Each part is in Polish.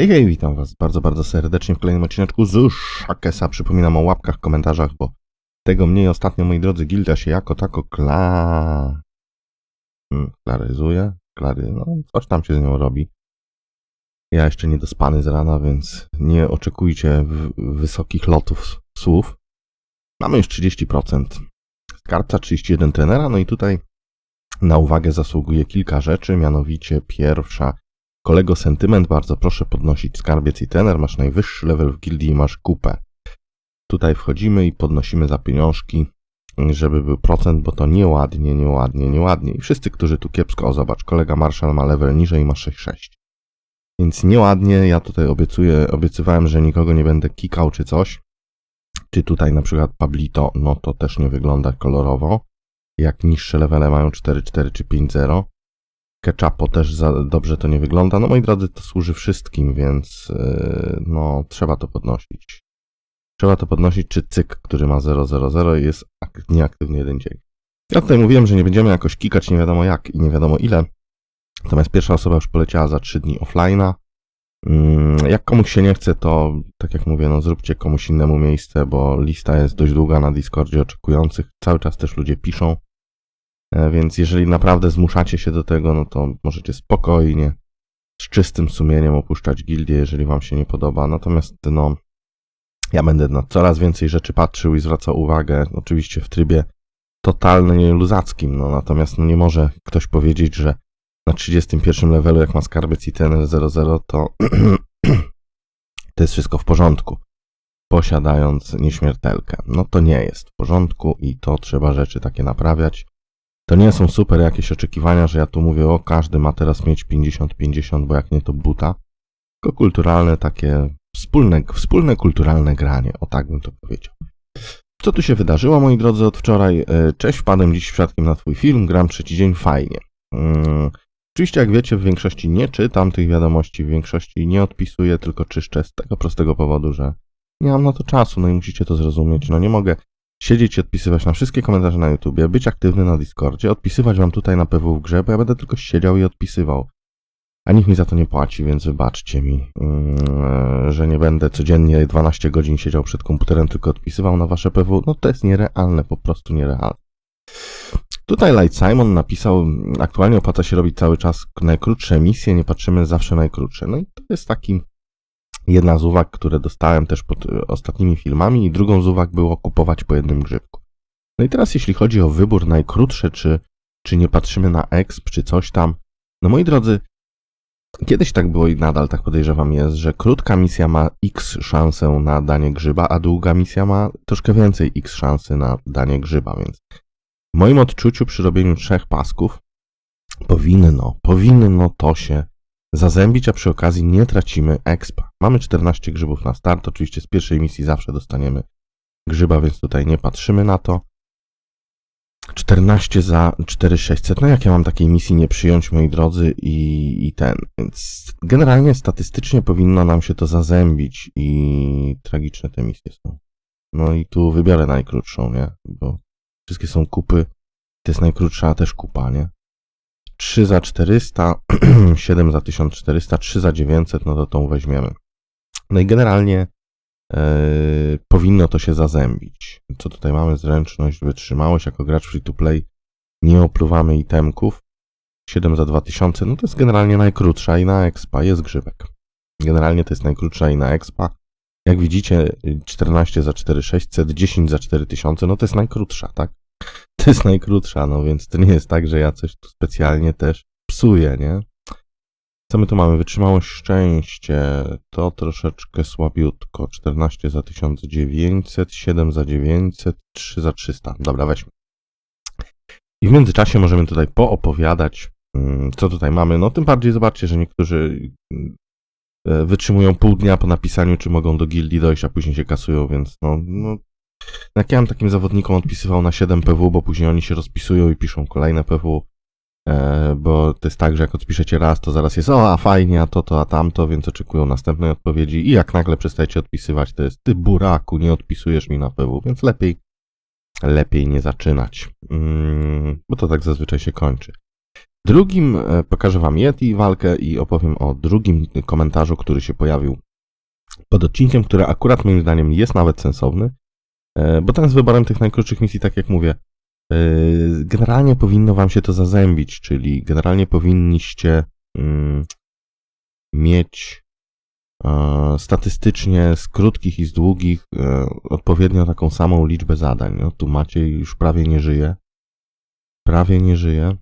Hej, hej, witam was bardzo, bardzo serdecznie w kolejnym odcineczku z Shakesa. Przypominam o łapkach, komentarzach, bo tego mniej ostatnio, moi drodzy, gilda się jako tako kla... Hmm, klaryzuje, klary, no coś tam się z nią robi. Ja jeszcze nie dospany z rana, więc nie oczekujcie wysokich lotów słów. Mamy już 30%. Skarbca 31 trenera, no i tutaj na uwagę zasługuje kilka rzeczy, mianowicie pierwsza Kolego sentyment, bardzo proszę podnosić skarbiec i tener, masz najwyższy level w gildii i masz kupę. Tutaj wchodzimy i podnosimy za pieniążki, żeby był procent, bo to nieładnie, nieładnie, nieładnie. I wszyscy, którzy tu kiepsko, o zobacz, kolega Marshall ma level niżej, ma 6,6. Więc nieładnie, ja tutaj obiecuję, obiecywałem, że nikogo nie będę kikał czy coś. Czy tutaj na przykład Pablito, no to też nie wygląda kolorowo. Jak niższe levele mają 4,4 czy 5,0. Ketchupo też za dobrze to nie wygląda. No moi drodzy, to służy wszystkim, więc yy, no trzeba to podnosić. Trzeba to podnosić, czy cyk, który ma 000 jest ak- nieaktywny jeden dzień. Ja tutaj mówiłem, że nie będziemy jakoś kikać nie wiadomo jak i nie wiadomo ile. Natomiast pierwsza osoba już poleciała za 3 dni offline'a. Mm, Jak komuś się nie chce, to tak jak mówię, no zróbcie komuś innemu miejsce, bo lista jest dość długa na Discordzie oczekujących. Cały czas też ludzie piszą. E, Więc jeżeli naprawdę zmuszacie się do tego, no to możecie spokojnie, z czystym sumieniem opuszczać gildię, jeżeli wam się nie podoba. Natomiast no, ja będę na coraz więcej rzeczy patrzył i zwracał uwagę, oczywiście w trybie totalnie luzackim, no natomiast no, nie może ktoś powiedzieć, że na 31 levelu, jak ma skarbiec i ten 00, to to jest wszystko w porządku, posiadając nieśmiertelkę. No to nie jest w porządku i to trzeba rzeczy takie naprawiać. To nie są super jakieś oczekiwania, że ja tu mówię, o każdy ma teraz mieć 50-50, bo jak nie to buta. Tylko kulturalne takie, wspólne, wspólne kulturalne granie, o tak bym to powiedział. Co tu się wydarzyło, moi drodzy, od wczoraj? E, Cześć, wpadłem dziś przypadkiem na twój film, gram trzeci dzień, fajnie. Mm, Oczywiście, jak wiecie, w większości nie czytam tych wiadomości, w większości nie odpisuję, tylko czyszczę z tego prostego powodu, że nie mam na to czasu, no i musicie to zrozumieć. No nie mogę siedzieć i odpisywać na wszystkie komentarze na YouTubie, być aktywny na Discordzie, odpisywać wam tutaj na PW w grze, bo ja będę tylko siedział i odpisywał. A nikt mi za to nie płaci, więc wybaczcie mi, mm, że nie będę codziennie 12 godzin siedział przed komputerem, tylko odpisywał na wasze PW. No to jest nierealne, po prostu nierealne. Tutaj Light Simon napisał, aktualnie opłaca się robić cały czas najkrótsze misje, nie patrzymy zawsze najkrótsze. No i to jest taki jedna z uwag, które dostałem też pod y, ostatnimi filmami i drugą z uwag było kupować po jednym grzybku. No i teraz jeśli chodzi o wybór najkrótsze, czy, czy nie patrzymy na exp, czy coś tam, no moi drodzy, kiedyś tak było i nadal tak podejrzewam jest, że krótka misja ma x szansę na danie grzyba, a długa misja ma troszkę więcej x szansy na danie grzyba, więc w moim odczuciu przy robieniu trzech pasków powinno, powinno to się zazębić, a przy okazji nie tracimy expa. Mamy 14 grzybów na start, oczywiście z pierwszej misji zawsze dostaniemy grzyba, więc tutaj nie patrzymy na to. 14 za 4600. No jak ja mam takiej misji nie przyjąć, moi drodzy, i, i ten. Więc generalnie statystycznie powinno nam się to zazębić i tragiczne te misje są. No i tu wybiorę najkrótszą, nie? Bo wszystkie są kupy. To jest najkrótsza, też kupa, nie? 3 za 400, 7 za 1400, 3 za 900, no to tą weźmiemy. No i generalnie e, powinno to się zazębić. Co tutaj mamy? Zręczność, wytrzymałość. Jako gracz free to play nie opluwamy itemków. 7 za 2000, no to jest generalnie najkrótsza i na expa jest grzybek. Generalnie to jest najkrótsza i na expa. Jak widzicie, 14 za 4600, 10 za 4000, no to jest najkrótsza, tak? To jest najkrótsza, no więc to nie jest tak, że ja coś tu specjalnie też psuję, nie? Co my tu mamy? Wytrzymałość szczęście. To troszeczkę słabiutko. 14 za 1900, 7 za 900, 3 za 300. Dobra, weźmy. I w międzyczasie możemy tutaj poopowiadać, mm, co tutaj mamy. No tym bardziej zobaczcie, że niektórzy mm, e, wytrzymują pół dnia po napisaniu, czy mogą do gildii dojść, a później się kasują, więc no, no jak ja bym takim zawodnikom odpisywał na 7 PW, bo później oni się rozpisują i piszą kolejne PW, e, bo to jest tak, że jak odpiszecie raz, to zaraz jest o, a fajnie, a to, to, a tamto, więc oczekują następnej odpowiedzi. I jak nagle przestajecie odpisywać, to jest ty buraku, nie odpisujesz mi na PW, więc lepiej, lepiej nie zaczynać, mm, bo to tak zazwyczaj się kończy. Drugim e, pokażę Wam Yeti walkę i opowiem o drugim komentarzu, który się pojawił pod odcinkiem, który akurat moim zdaniem jest nawet sensowny, bo ten z wyborem tych najkrótszych misji, tak jak mówię, e, generalnie powinno Wam się to zazębić, czyli generalnie powinniście mm, mieć e, statystycznie z krótkich i z długich e, odpowiednio taką samą liczbę zadań. No, tu macie już prawie nie żyje. Prawie nie żyje.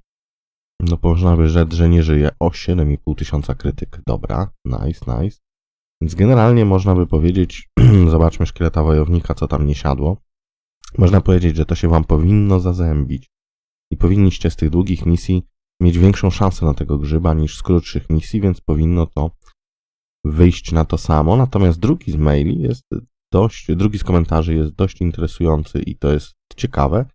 No można by rzec, że nie żyje. O 7,5 tysiąca krytyk. Dobra, nice, nice. Więc generalnie można by powiedzieć, zobaczmy szkieleta wojownika, co tam nie siadło. Można powiedzieć, że to się wam powinno zazębić. I powinniście z tych długich misji mieć większą szansę na tego grzyba niż z krótszych misji, więc powinno to wyjść na to samo. Natomiast drugi z maili jest dość, drugi z komentarzy jest dość interesujący i to jest ciekawe,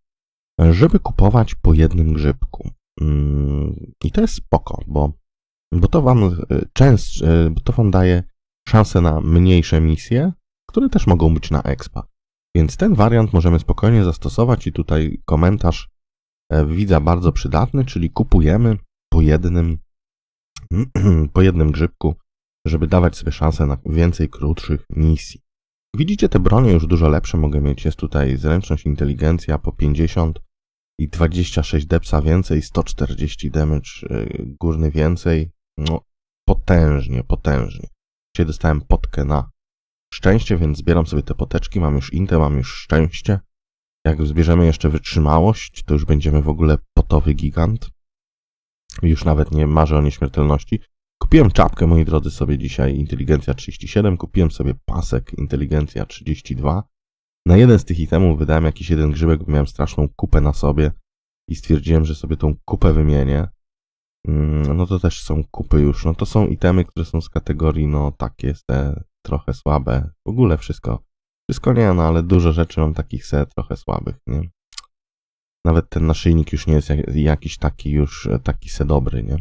żeby kupować po jednym grzybku. Mm, I to jest spoko, bo, bo to wam e, częst, e, bo to wam daje szansę na mniejsze misje, które też mogą być na expa. Więc ten wariant możemy spokojnie zastosować i tutaj komentarz e, widza bardzo przydatny, czyli kupujemy po jednym, po jednym grzybku, żeby dawać sobie szansę na więcej krótszych misji. Widzicie, te bronie już dużo lepsze mogę mieć. Jest tutaj zręczność, inteligencja po 50 i 26 depsa więcej, 140 damage yy, górny więcej. No, potężnie, potężnie. Dzisiaj dostałem potkę na szczęście, więc zbieram sobie te poteczki. Mam już intę, mam już szczęście. Jak zbierzemy jeszcze wytrzymałość, to już będziemy w ogóle potowy gigant. Już nawet nie marzę o nieśmiertelności. Kupiłem czapkę, moi drodzy, sobie dzisiaj inteligencja 37, kupiłem sobie pasek inteligencja 32. Na jeden z tych itemów wydałem jakiś jeden grzybek, bo miałem straszną kupę na sobie i stwierdziłem, że sobie tą kupę wymienię. Mm, No to też są kupy już. No to są itemy, które są z kategorii, no takie se trochę słabe. W ogóle wszystko. Wszystko nie, no ale dużo rzeczy mam takich se trochę słabych, nie? Nawet ten naszyjnik już nie jest jak- jakiś taki już, e, taki se dobry, nie?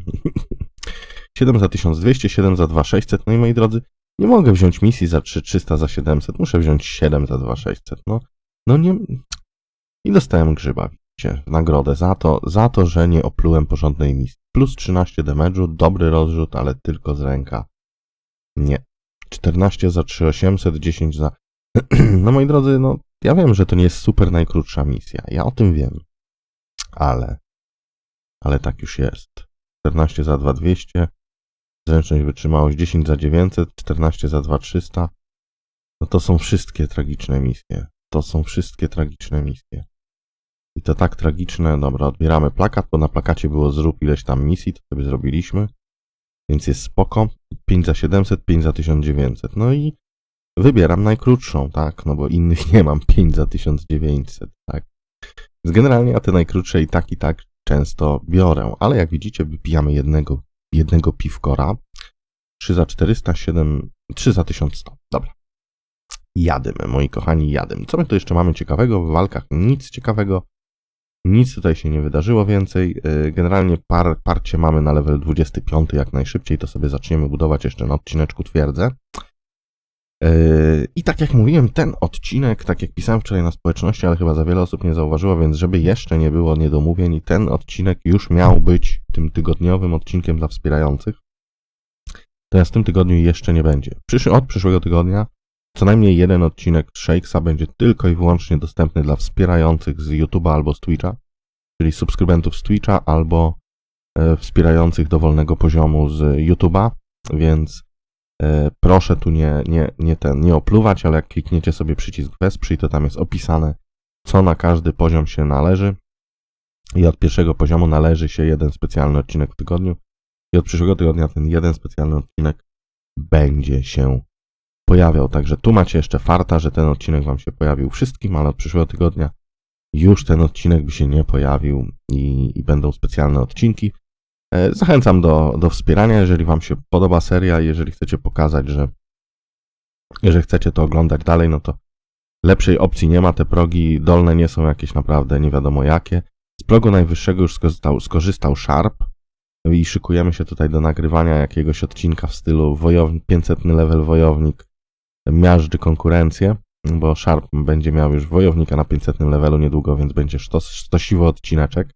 7 za 1200, 7 za 2600. No i moi drodzy, nie mogę wziąć misji za 3300, za 700. Muszę wziąć 7 za 2600. No, no nie. I dostałem grzyba, w nagrodę za to, za to, że nie oplułem porządnej misji. Plus 13 damage'u, dobry rozrzut, ale tylko z ręka. Nie. 14 za 3800, 10 za. No moi drodzy, no ja wiem, że to nie jest super najkrótsza misja. Ja o tym wiem. Ale. Ale tak już jest. 14 za 2200. Zręczność wytrzymałość 10 za 900, 14 za 2300. No to są wszystkie tragiczne misje. To są wszystkie tragiczne misje. I to tak tragiczne. Dobra, odbieramy plakat, bo na plakacie było zrób ileś tam misji, to sobie zrobiliśmy. Więc jest spoko. 5 za 700, 5 za 1900. No i wybieram najkrótszą, tak? No bo innych nie mam. 5 za 1900, tak? Więc generalnie ja te najkrótsze i tak i tak często biorę. Ale jak widzicie, wypijamy jednego, jednego piwkora. 3 za 400, 7, 3 za 1100. Dobra. Jadymy, moi kochani, jadymy. Co my tu jeszcze mamy ciekawego? W walkach nic ciekawego. Nic tutaj się nie wydarzyło więcej. Yy, Generalnie par, parcie mamy na level 25 jak najszybciej, to sobie zaczniemy budować jeszcze na odcineczku twierdzę. Yy, I tak jak mówiłem, ten odcinek, tak jak pisałem wczoraj na społeczności, ale chyba za wiele osób nie zauważyło, więc żeby jeszcze nie było niedomówień, ten odcinek już miał być tym tygodniowym odcinkiem dla wspierających. To ja w tym tygodniu jeszcze nie będzie. Przyszły, od przyszłego tygodnia co najmniej jeden odcinek Shakesa będzie tylko i wyłącznie dostępny dla wspierających z YouTube'a albo z Twitcha, czyli subskrybentów z Twitcha albo e, wspierających dowolnego poziomu z YouTube'a, więc e, proszę tu nie, nie, nie, ten, nie opluwać, ale jak klikniecie sobie przycisk wesprzyj, to tam jest opisane, co na każdy poziom się należy. I od pierwszego poziomu należy się jeden specjalny odcinek w tygodniu. I od przyszłego tygodnia ten jeden specjalny odcinek będzie się pojawiał. Także tu macie jeszcze farta, że ten odcinek Wam się pojawił wszystkim, ale od przyszłego tygodnia już ten odcinek by się nie pojawił i, i będą specjalne odcinki. E, Zachęcam do, do wspierania, jeżeli Wam się podoba seria, jeżeli chcecie pokazać, że, że chcecie to oglądać dalej, no to lepszej opcji nie ma. Te progi dolne nie są jakieś naprawdę nie wiadomo jakie. Z progu najwyższego już skorzystał, skorzystał Sharp i szykujemy się tutaj do nagrywania jakiegoś odcinka w stylu wojownik, 500 level wojownik miażdży konkurencję, bo Sharp będzie miał już wojownika na 500 levelu niedługo, więc będzie sztos, stosiwy odcineczek.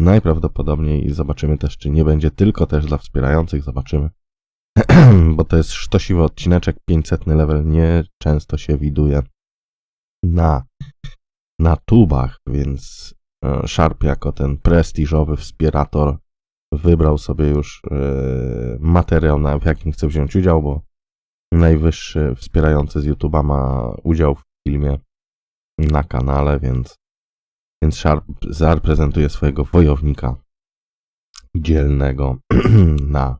Najprawdopodobniej zobaczymy też, czy nie będzie tylko też dla wspierających, zobaczymy. Bo to jest sztosiwy odcineczek, 500 level nie często się widuje na, na tubach, więc e, Sharp jako ten prestiżowy wspierator wybrał sobie już e, materiał, na, w jakim chce wziąć udział, bo najwyższy wspierający z YouTube'a ma udział w filmie na kanale, więc, więc Sharp zaprezentuje swojego wojownika dzielnego na,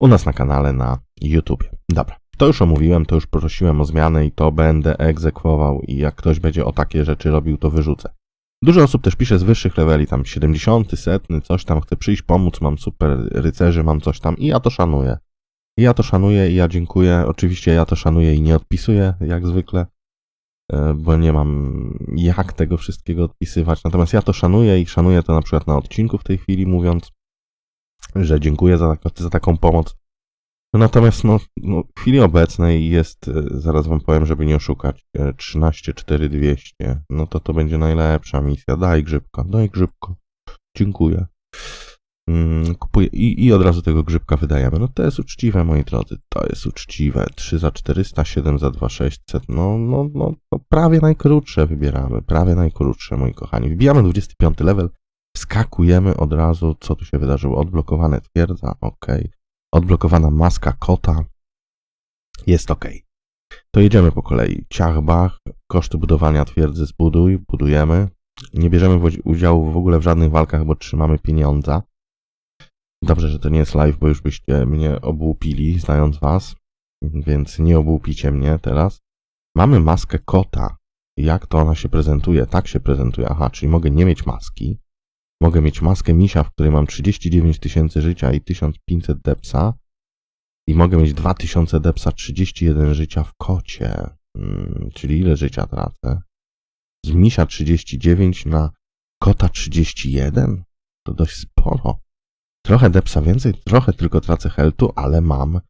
u nas na kanale na YouTubie. Dobra, to już omówiłem, to już prosiłem o zmianę i to będę egzekwował i jak ktoś będzie o takie rzeczy robił, to wyrzucę. Dużo osób też pisze z wyższych leveli, tam 70, setny, coś tam, chce przyjść, pomóc, mam super rycerzy, mam coś tam i ja to szanuję. Ja to szanuję i ja dziękuję. Oczywiście ja to szanuję i nie odpisuję, jak zwykle, e, bo nie mam jak tego wszystkiego odpisywać. Natomiast ja to szanuję i szanuję to na przykład na odcinku w tej chwili, mówiąc, że dziękuję za, tak- za taką pomoc. Natomiast no, no, w chwili obecnej jest, e, zaraz wam powiem, żeby nie oszukać, e, 13 4200. No to to będzie najlepsza misja. Daj grzybka, daj grzybka. Dziękuję. Mm, Kupuję i, i od razu tego grzybka wydajemy. No to jest uczciwe, moi drodzy. To jest uczciwe. 3 za 400, 7 za 2600. No, no, no, to prawie najkrótsze wybieramy. Prawie najkrótsze, moi kochani. Wbijamy 25 level. Skakujemy od razu. Co tu się wydarzyło? Odblokowane twierdza. Ok. Odblokowana maska kota. Jest ok. To jedziemy po kolei. Ciachbach. Koszty budowania twierdzy zbuduj. Budujemy. Nie bierzemy udziału w ogóle w żadnych walkach, bo trzymamy pieniądza. Dobrze, że to nie jest live, bo już byście mnie obłupili, znając was, więc nie obłupicie mnie teraz. Mamy maskę kota. Jak to ona się prezentuje? Tak się prezentuje. Aha, czyli mogę nie mieć maski. Mogę mieć maskę misia, w której mam 39 tysięcy życia i 1500 depsa. I mogę mieć 2000 depsa, 31 życia w kocie. Hmm, czyli ile życia tracę? Z misia 39 na kota 31? To dość sporo. Trochę depsa więcej, trochę tylko tracę heltu, ale mam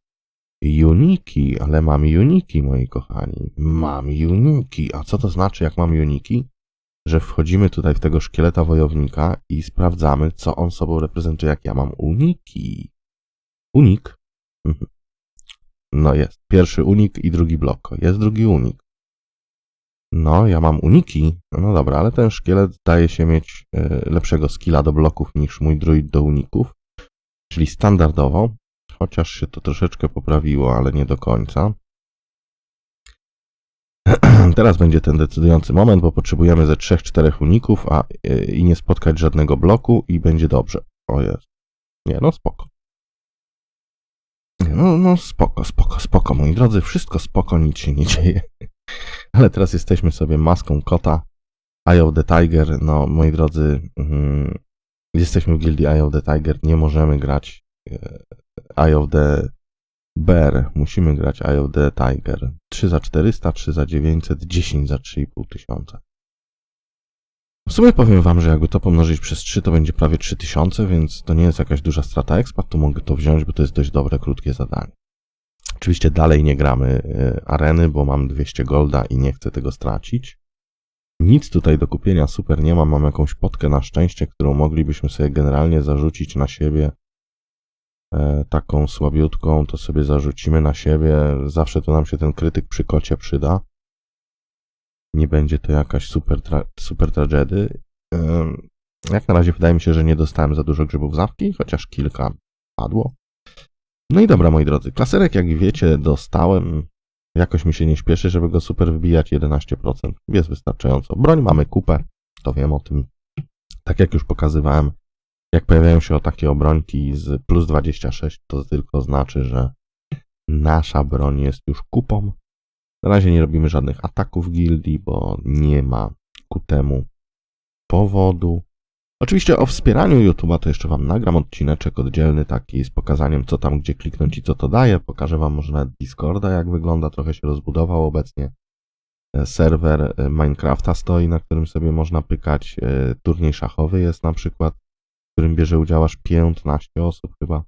uniki, ale mam uniki, moi kochani. Mam uniki. A co to znaczy, jak mam uniki? Że wchodzimy tutaj w tego szkieleta wojownika i sprawdzamy, co on sobą reprezentuje, jak ja mam uniki. Unik. Mhm. No jest. Pierwszy unik i drugi blok. Jest drugi unik. No, ja mam uniki. No dobra, ale ten szkielet zdaje się mieć e, lepszego skilla do bloków niż mój druid do uników. Czyli standardowo, chociaż się to troszeczkę poprawiło, ale nie do końca. Teraz będzie ten decydujący moment, bo potrzebujemy ze 3-4 uników, a e, i nie spotkać żadnego bloku i będzie dobrze. O jest. Nie, no spoko. No, no spoko, spoko, spoko, moi drodzy, wszystko spoko, nic się nie dzieje. Ale teraz jesteśmy sobie maską kota. Eye of the Tiger, no moi drodzy, mm, jesteśmy w gildii Eye of the Tiger, nie możemy grać e, Eye of the Bear, musimy grać Eye of the Tiger. 3 za 400, 3 za 900, 10 za 3,5 tysiąca. W sumie powiem wam, że jakby to pomnożyć przez 3, to będzie prawie 3000, więc to nie jest jakaś duża strata expa, to mogę to wziąć, bo to jest dość dobre, krótkie zadanie. Oczywiście dalej nie gramy e, areny, bo mam 200 golda i nie chcę tego stracić. Nic tutaj do kupienia super nie mam, mam jakąś potkę na szczęście, którą moglibyśmy sobie generalnie zarzucić na siebie. E, taką słabiutką, to sobie zarzucimy na siebie. Zawsze to nam się ten krytyk przy kocie przyda. Nie będzie to jakaś super, tra- super tragedy. Em, Jak na razie wydaje mi się, że nie dostałem za dużo grzybów zawki, chociaż kilka padło. No i dobra, moi drodzy, klaserek jak wiecie dostałem. Jakoś mi się nie śpieszy, żeby go super wybijać 11%. Jest wystarczająco. Broń mamy kupę, to wiem o tym. Tak jak już pokazywałem, jak pojawiają się takie obrońki z plus 26, to tylko znaczy, że nasza broń jest już kupą. Na razie nie robimy żadnych ataków gildii, bo nie ma ku temu powodu. Oczywiście o wspieraniu YouTube'a to jeszcze Wam nagram odcineczek oddzielny taki z pokazaniem co tam gdzie kliknąć i co to daje. Pokażę Wam może nawet Discorda jak wygląda, trochę się rozbudował obecnie. E, Serwer e, Minecrafta stoi, na którym sobie można pykać. E, Turniej szachowy jest na przykład, w którym bierze udział aż 15 osób chyba.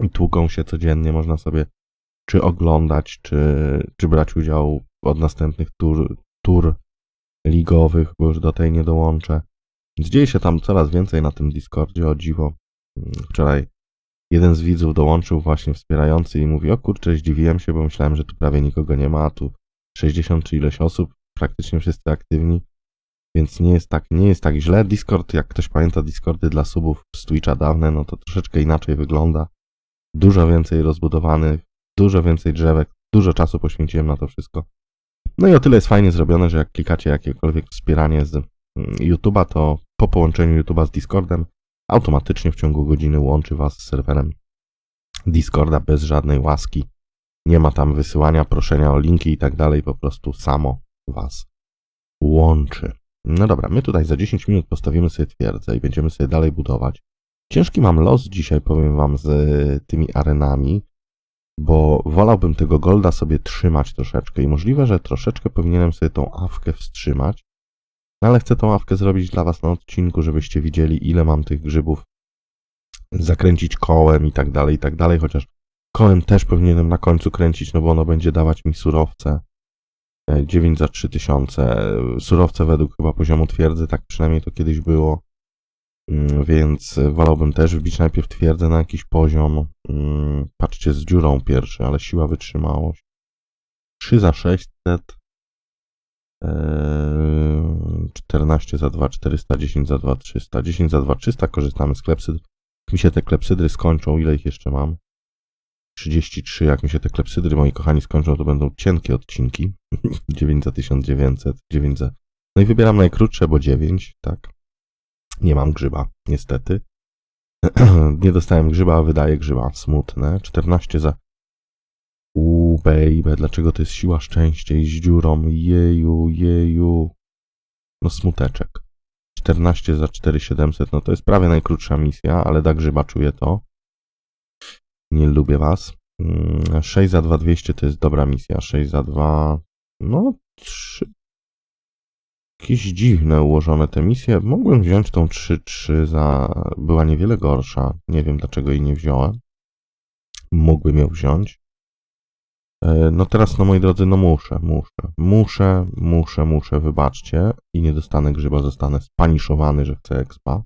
I tłuką się codziennie, można sobie czy oglądać, czy, czy brać udział od następnych tur, tur ligowych, bo już do tej nie dołączę. Dzieje się tam coraz więcej na tym Discordzie, o dziwo. Mm, Wczoraj jeden z widzów dołączył właśnie wspierający i mówi, o kurczę, zdziwiłem się, bo myślałem, że tu prawie nikogo nie ma, a tu 60 czy ileś osób, praktycznie wszyscy aktywni, więc nie jest tak, nie jest tak źle. Discord, jak ktoś pamięta Discordy dla subów z Twitcha dawne, no to troszeczkę inaczej wygląda. Dużo więcej rozbudowanych, dużo więcej drzewek, dużo czasu poświęciłem na to wszystko. No i o tyle jest fajnie zrobione, że jak klikacie jakiekolwiek wspieranie z YouTube'a, to po połączeniu YouTube'a z Discordem automatycznie w ciągu godziny łączy was z serwerem Discorda bez żadnej łaski. Nie ma tam wysyłania, proszenia o linki i tak dalej, po prostu samo was łączy. No dobra, my tutaj za 10 minut postawimy sobie twierdzę i będziemy sobie dalej budować. Ciężki mam los dzisiaj, powiem wam, z tymi arenami, bo wolałbym tego golda sobie trzymać troszeczkę i możliwe, że troszeczkę powinienem sobie tą awkę wstrzymać, no ale chcę tą awkę zrobić dla was na odcinku, żebyście widzieli, ile mam tych grzybów, zakręcić kołem i tak dalej, i tak dalej, chociaż kołem też powinienem na końcu kręcić, no bo ono będzie dawać mi surowce. E, 9 za 3000. Surowce według chyba poziomu twierdzy, tak przynajmniej to kiedyś było. Mm, Więc wolałbym też wbić najpierw twierdzę na jakiś poziom. Mm, Patrzcie, z dziurą pierwszy, ale siła wytrzymałość. 3 za 600. Eee, 14 za 2, 410 za 2, 300. 10 za 2, 300. Korzystamy z klepsyd. Jak mi się te klepsydry skończą, ile ich jeszcze mam? 33. Jak mi się te klepsydry, moi kochani, skończą, to będą cienkie odcinki. 9 za 1900, 9 za... No i wybieram najkrótsze, bo 9, tak. Nie mam grzyba, niestety. Nie dostałem grzyba, a wydaję grzyba. Smutne. 14 za... Uuu, baby, dlaczego to jest siła szczęścia i z dziurą? Jeju, jeju. No smuteczek. 14 za 4700, no to jest prawie najkrótsza misja, ale da grzyba, czuję to. Nie lubię was. Mm, 6 za 2200 to jest dobra misja. 6 za 2... No, 3... Jakieś dziwne ułożone te misje. Mogłem wziąć tą 3-3 za... Była niewiele gorsza. Nie wiem dlaczego jej nie wziąłem. Mógłbym ją wziąć. E, No teraz, no moi drodzy, no muszę, muszę, muszę, muszę, muszę, wybaczcie i nie dostanę grzyba, zostanę spaniszowany, że chcę expa.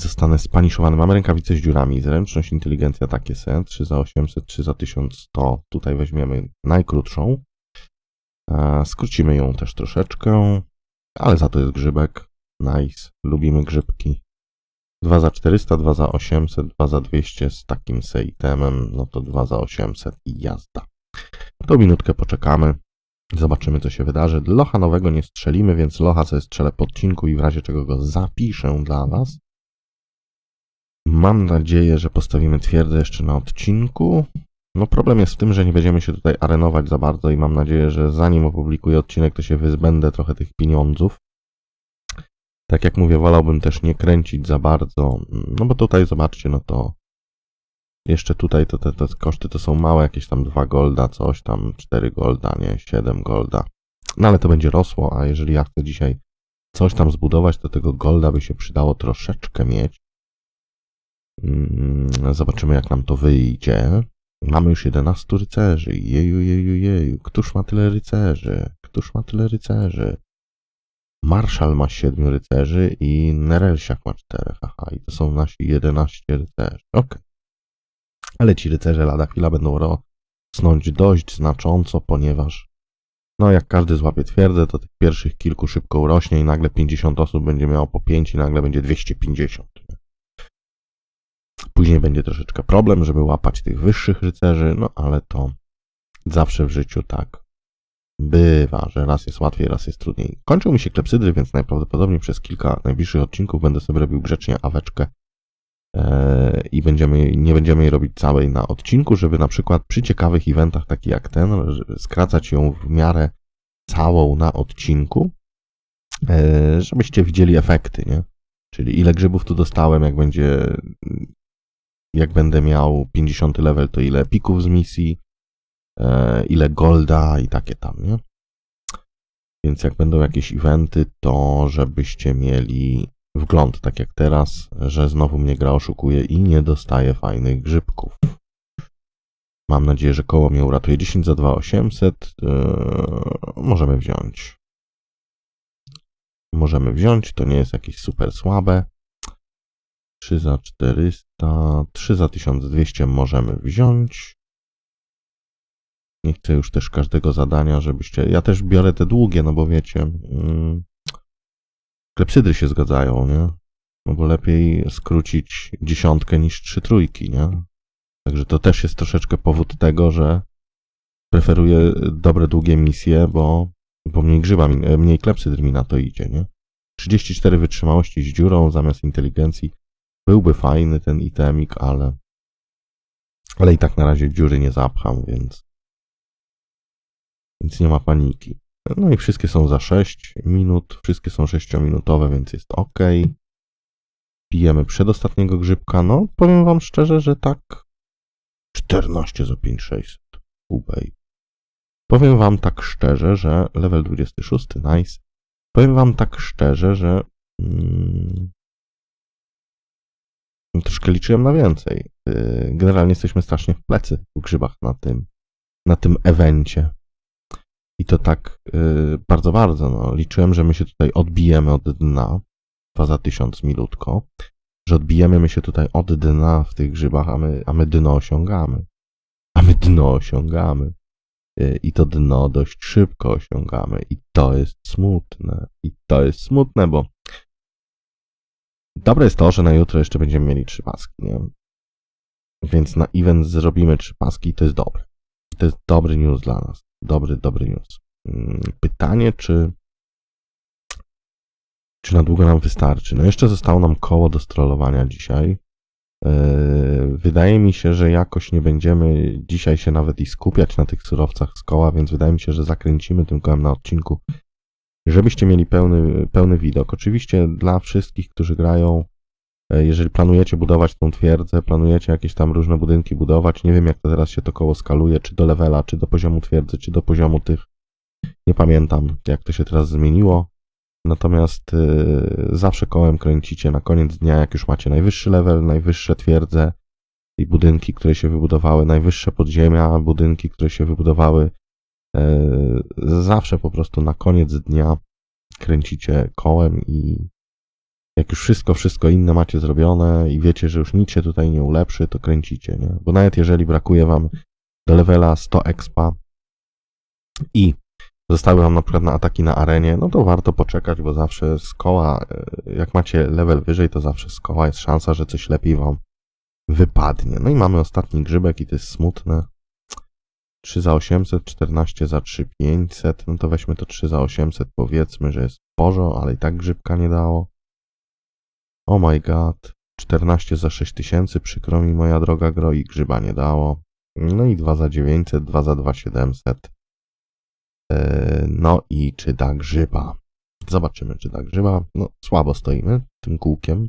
Zostanę spaniszowany. Mamy rękawice z dziurami, zręczność, inteligencja, takie sen, 3 za 800, 3 za 1100. Tutaj weźmiemy najkrótszą. E, Skrócimy ją też troszeczkę, ale za to jest grzybek. Nice, lubimy grzybki. 2 za 400, 2 za 800, 2 za 200 z takim seitemem, no to 2 za 800 i jazda. To minutkę poczekamy, zobaczymy co się wydarzy. Locha nowego nie strzelimy, więc locha sobie strzelę po odcinku i w razie czego go zapiszę dla was. Mam nadzieję, że postawimy twierdzę jeszcze na odcinku. No problem jest w tym, że nie będziemy się tutaj arenować za bardzo i mam nadzieję, że zanim opublikuję odcinek, to się wyzbędę trochę tych pieniądzów. Tak jak mówię, wolałbym też nie kręcić za bardzo, no bo tutaj zobaczcie, no to jeszcze tutaj to te, te koszty to są małe, jakieś tam 2 golda, coś tam 4 golda, nie, 7 golda. No ale to będzie rosło, a jeżeli ja chcę dzisiaj coś tam zbudować, to tego golda by się przydało troszeczkę mieć. Mm, Zobaczymy jak nam to wyjdzie. Mamy już 11 rycerzy. Jeju, jeju, jeju. Któż ma tyle rycerzy? Któż ma tyle rycerzy? Marszal ma 7 rycerzy i Nerelsiak ma 4. Aha, i to są nasi 11 rycerzy. Okej. Ale ci rycerze lada chwila będą rosnąć dość znacząco, ponieważ no jak każdy złapie twierdzę, to tych pierwszych kilku szybko urośnie i nagle 50 osób będzie miało po 5 i nagle będzie 250. nie? Później będzie troszeczkę problem, żeby łapać tych wyższych rycerzy, no ale to zawsze w życiu tak bywa, że raz jest łatwiej, raz jest trudniej. Kończą mi się klepsydry, więc najprawdopodobniej przez kilka najbliższych odcinków będę sobie robił grzecznie aweczkę e, i będziemy, nie będziemy jej robić całej na odcinku, żeby na przykład przy ciekawych eventach, takich jak ten, skracać ją w miarę całą na odcinku, e, żebyście widzieli efekty, nie? Czyli ile grzybów tu dostałem, jak będzie, jak będę miał 50 level, to ile pików z misji, ile golda i takie tam, nie? Więc jak będą jakieś eventy, to żebyście mieli wgląd, tak jak teraz, że znowu mnie gra oszukuje i nie dostaję fajnych grzybków. Mam nadzieję, że koło mnie uratuje 10 za 2800. Yy, możemy wziąć. możemy wziąć, to nie jest jakieś super słabe. 3 za 400, 3 za 1200 możemy wziąć. Nie chcę już też każdego zadania, żebyście... Ja też biorę te długie, no bo wiecie, mm, klepsydry się zgadzają, nie? No bo lepiej skrócić dziesiątkę niż trzy trójki, nie? Także to też jest troszeczkę powód tego, że preferuję dobre, długie misje, bo, bo mniej grzyba, mniej klepsydr mi na to idzie, nie? 34 wytrzymałości z dziurą zamiast inteligencji. Byłby fajny ten itemik, ale ale i tak na razie dziury nie zapcham, więc więc nie ma paniki. No i wszystkie są za 6 minut, wszystkie są 6-minutowe, więc jest ok. Pijemy przedostatniego grzybka. No, powiem wam szczerze, że tak 14 za 5600. Ubej. Powiem wam tak szczerze, że level 26, nice. Powiem wam tak szczerze, że mm, troszkę liczyłem na więcej. Yy, Generalnie jesteśmy strasznie w plecy w grzybach na tym, na tym evencie. I to tak yy, bardzo, bardzo. No. Liczyłem, że my się tutaj odbijemy od dna. 2 za 1000 milutko. Że odbijemy my się tutaj od dna w tych grzybach, a my, a my dno osiągamy. A my dno osiągamy. Yy, I to dno dość szybko osiągamy. I to jest smutne. I to jest smutne, bo dobre jest to, że na jutro jeszcze będziemy mieli trzy paski, nie? Więc na event zrobimy trzy paski i to jest dobre. To jest dobry news dla nas. Dobry, dobry news. Mm, Pytanie, czy czy na długo nam wystarczy? No jeszcze zostało nam koło do strollowania dzisiaj. Yy, Wydaje mi się, że jakoś nie będziemy dzisiaj się nawet i skupiać na tych surowcach z koła, więc wydaje mi się, że zakręcimy tym kołem na odcinku, żebyście mieli pełny, pełny widok. Oczywiście dla wszystkich, którzy grają, jeżeli planujecie budować tą twierdzę, planujecie jakieś tam różne budynki budować, nie wiem jak to teraz się to koło skaluje, czy do levela, czy do poziomu twierdzy, czy do poziomu tych, nie pamiętam jak to się teraz zmieniło. Natomiast y, zawsze kołem kręcicie na koniec dnia, jak już macie najwyższy level, najwyższe twierdze i budynki, które się wybudowały, najwyższe podziemia, budynki, które się wybudowały. y, zawsze po prostu na koniec dnia kręcicie kołem i jak już wszystko, wszystko inne macie zrobione i wiecie, że już nic się tutaj nie ulepszy, to kręcicie, nie? Bo nawet jeżeli brakuje wam do levela 100 expa i zostały wam na przykład na ataki na arenie, no to warto poczekać, bo zawsze z koła, e, jak macie level wyżej, to zawsze z koła jest szansa, że coś lepiej wam wypadnie. No i mamy ostatni grzybek i to jest smutne. 3 za 800, 14 za 3500, no to weźmy to 3 za 800, powiedzmy, że jest porzo, ale i tak grzybka nie dało. Oh my god, 14 za 6000, przykro mi moja droga gro i grzyba nie dało. No i 2 za 900, 2 za 2700. Eee, No i czy da grzyba? Zobaczymy, czy da grzyba. No, słabo stoimy tym kółkiem.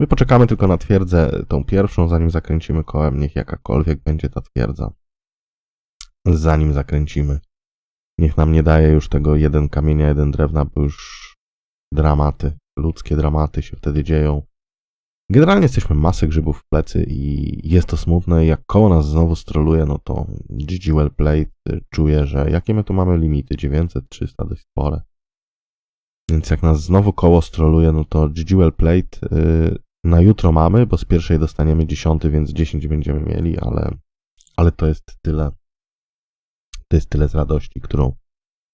My poczekamy tylko na twierdzę tą pierwszą, zanim zakręcimy kołem, niech jakakolwiek będzie ta twierdza. Zanim zakręcimy. Niech nam nie daje już tego jeden kamienia, jeden drewna, bo już dramaty, ludzkie dramaty się wtedy dzieją. Generalnie jesteśmy masę grzybów w plecy i jest to smutne. Jak koło nas znowu stroluje, no to GG well played. Czuję, że jakie my tu mamy limity? 900, 300, dość spore. Więc jak nas znowu koło stroluje, no to GG well played yy, na jutro mamy, bo z pierwszej dostaniemy 10, więc 10 będziemy mieli, ale, ale to jest tyle. To jest tyle z radości, którą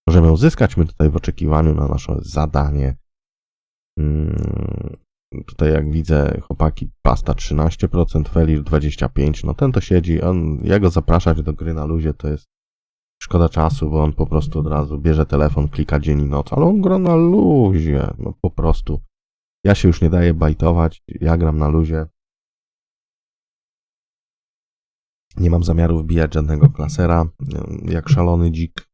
możemy uzyskać. My tutaj w oczekiwaniu na nasze zadanie. Mm, Tutaj jak widzę chłopaki pasta 13%, Felir 25%, no ten to siedzi, on, ja go zapraszać do gry na luzie to jest szkoda czasu, bo on po prostu od razu bierze telefon, klika dzień i noc, ale on gra na luzie, no po prostu. Ja się już nie daję bajtować, ja gram na luzie. Nie mam zamiaru wbijać żadnego klasera, jak szalony dzik.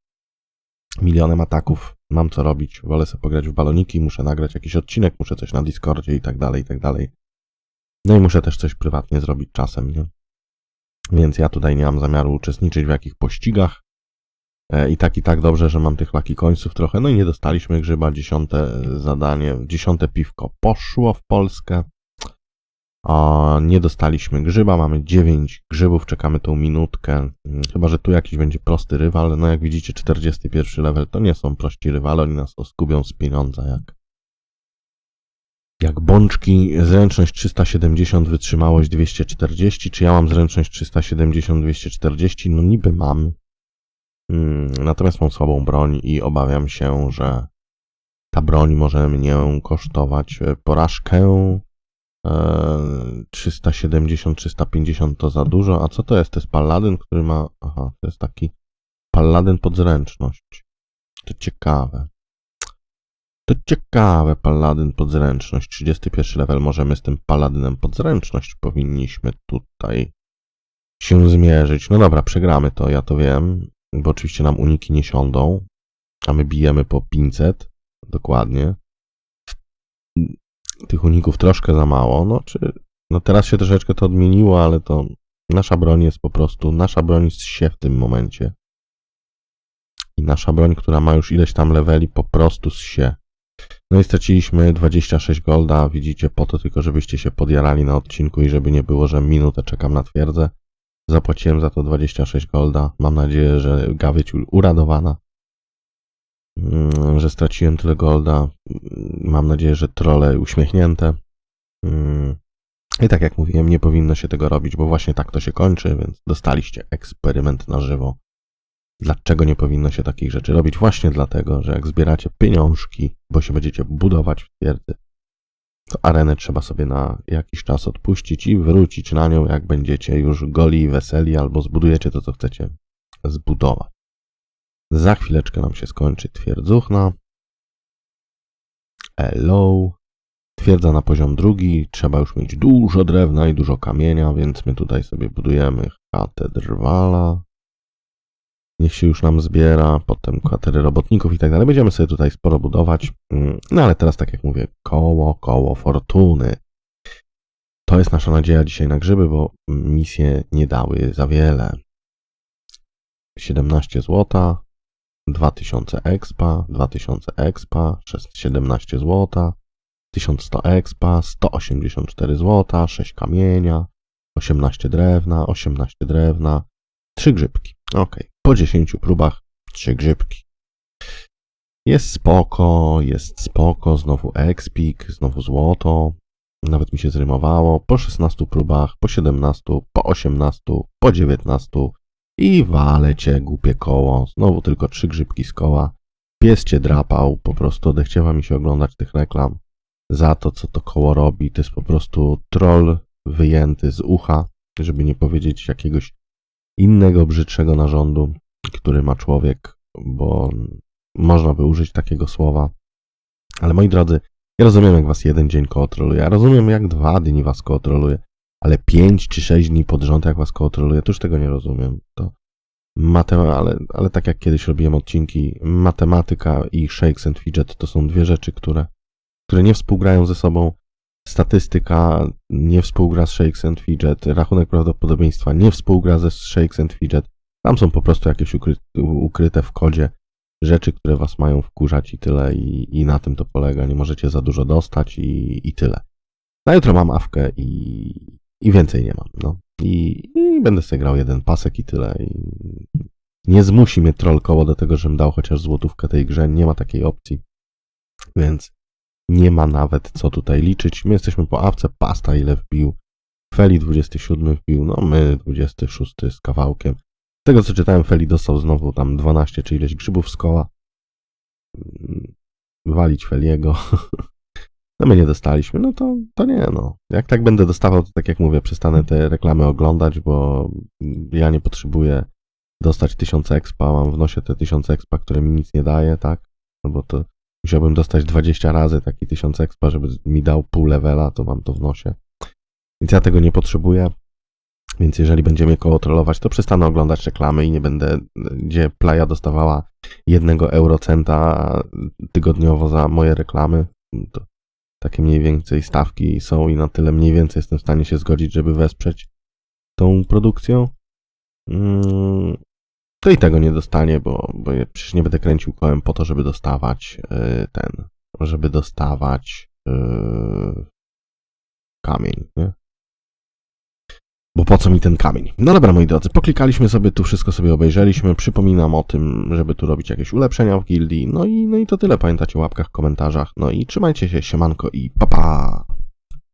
Milionem ataków, mam co robić, wolę sobie pograć w baloniki, muszę nagrać jakiś odcinek, muszę coś na Discordzie i tak dalej, i tak dalej. No i muszę też coś prywatnie zrobić czasem, nie? Więc ja tutaj nie mam zamiaru uczestniczyć w jakich pościgach. E, I tak i tak dobrze, że mam tych laki końców trochę. No i nie dostaliśmy grzyba, dziesiąte zadanie, dziesiąte piwko poszło w Polskę. A nie dostaliśmy grzyba, mamy 9 grzybów, czekamy tą minutkę. Mm, Chyba, że tu jakiś będzie prosty rywal. No jak widzicie, 41 level to nie są prości rywale, oni nas oskubią z pieniądza jak, Jak bączki, zręczność 370, wytrzymałość 240. Czy ja mam zręczność 370, 240? No niby mam. Mm, Natomiast mam słabą broń i obawiam się, że ta broń może mnie kosztować e, porażkę. E, 370, 350 to za dużo. A co to jest? To jest paladyn, który ma. Aha, to jest taki paladyn pod zręczność. To ciekawe. To ciekawe, paladyn pod zręczność. 31 level. Możemy z tym paladynem pod zręczność. Powinniśmy tutaj się zmierzyć. No dobra, przegramy to, ja to wiem. Bo oczywiście nam uniki nie siądą. A my bijemy po 500. Dokładnie. Tych uników troszkę za mało. No, czy, no teraz się troszeczkę to odmieniło, ale to nasza broń jest po prostu, nasza broń się w tym momencie. I nasza broń, która ma już ileś tam leveli, po prostu się. No i straciliśmy 26 golda, widzicie, po to tylko, żebyście się podjarali na odcinku i żeby nie było, że minutę czekam na twierdzę. Zapłaciłem za to 26 golda. Mam nadzieję, że Gawieć uradowana, że straciłem tyle golda. Mm, Mam nadzieję, że trole uśmiechnięte. Mm, I tak jak mówiłem, nie powinno się tego robić, bo właśnie tak to się kończy, więc dostaliście eksperyment na żywo. Dlaczego nie powinno się takich rzeczy robić? Właśnie dlatego, że jak zbieracie pieniążki, bo się będziecie budować w twierdzy, to arenę trzeba sobie na jakiś czas odpuścić i wrócić na nią, jak będziecie już goli i weseli, albo zbudujecie to, co chcecie zbudować. Za chwileczkę nam się skończy twierdzuchna. Hello. Twierdza na poziom drugi. Trzeba już mieć dużo drewna i dużo kamienia, więc my tutaj sobie budujemy chatę drwala. Niech się już nam zbiera, potem kwatery robotników i tak dalej. Będziemy sobie tutaj sporo budować. Mm, No ale teraz, tak jak mówię, koło, koło fortuny. To jest nasza nadzieja dzisiaj na grzyby, bo misje nie dały za wiele. 17 zł, 2000 expa, 2000 expa, 17 zł, 1100 expa, 184 zł, 6 kamienia, 18 drewna, 18 drewna, 3 grzybki. Ok, po 10 próbach 3 grzybki. Jest spoko, jest spoko, znowu expik, znowu złoto. Nawet mi się zrymowało. Po 16 próbach, po 17, po 18, po 19 i walecie głupie koło. Znowu tylko 3 grzybki z koła. Pies cię drapał, po prostu odechciewa mi się oglądać tych reklam za to, co to koło robi. To jest po prostu troll wyjęty z ucha, żeby nie powiedzieć jakiegoś innego brzydszego narządu, który ma człowiek, bo można by użyć takiego słowa. Ale moi drodzy, ja rozumiem, jak was jeden dzień koło troluje, ja rozumiem, jak dwa dni was koło troluje, ale pięć czy sześć dni pod rząd, jak was koło troluje, to już tego nie rozumiem. To matem, ale, ale tak jak kiedyś robiłem odcinki, matematyka i shakes and fidget to są dwie rzeczy, które, które nie współgrają ze sobą. Statystyka nie współgra z Shakes and Fidget, rachunek prawdopodobieństwa nie współgra ze Shakes and Fidget. Tam są po prostu jakieś ukry, ukryte w kodzie rzeczy, które was mają wkurzać i tyle, i, i na tym to polega. Nie możecie za dużo dostać i, i tyle. Na jutro mam awkę i, i więcej nie mam. No. I, I będę sobie grał jeden pasek i tyle. I nie zmusi mnie troll koło do tego, żebym dał chociaż złotówkę tej grze. Nie ma takiej opcji. Więc nie ma nawet co tutaj liczyć. My jesteśmy po awce, pasta ile wbił. Feli 27 wbił, no my 26 z kawałkiem. Z tego co czytałem, Feli dostał znowu tam 12 czy ileś grzybów z koła. Mm, Walić Feliego. No my nie dostaliśmy, no to, to nie no. Jak tak będę dostawał, to tak jak mówię, przestanę te reklamy oglądać, bo ja nie potrzebuję dostać 1000 expa, mam w nosie te 1000 expa, które mi nic nie daje, tak? No bo to musiałbym dostać 20 razy taki 1000 expa, żeby mi dał pół levela, to mam to w nosie. Więc ja tego nie potrzebuję. Więc jeżeli będziemy koło trollować, to przestanę oglądać reklamy i nie będę, gdzie Playa dostawała jednego eurocenta tygodniowo za moje reklamy. To takie mniej więcej stawki są i na tyle mniej więcej jestem w stanie się zgodzić, żeby wesprzeć tą produkcją. Mm, to i tego nie dostanie, bo, bo ja przecież nie będę kręcił kołem po to, żeby dostawać yy, ten, żeby dostawać yy, kamień, nie? Bo po co mi ten kamień? No dobra, moi drodzy, poklikaliśmy sobie, tu wszystko sobie obejrzeliśmy. Przypominam o tym, żeby tu robić jakieś ulepszenia w gildii. No i, no i to tyle. Pamiętacie o łapkach, komentarzach. No i trzymajcie się, siemanko i pa pa!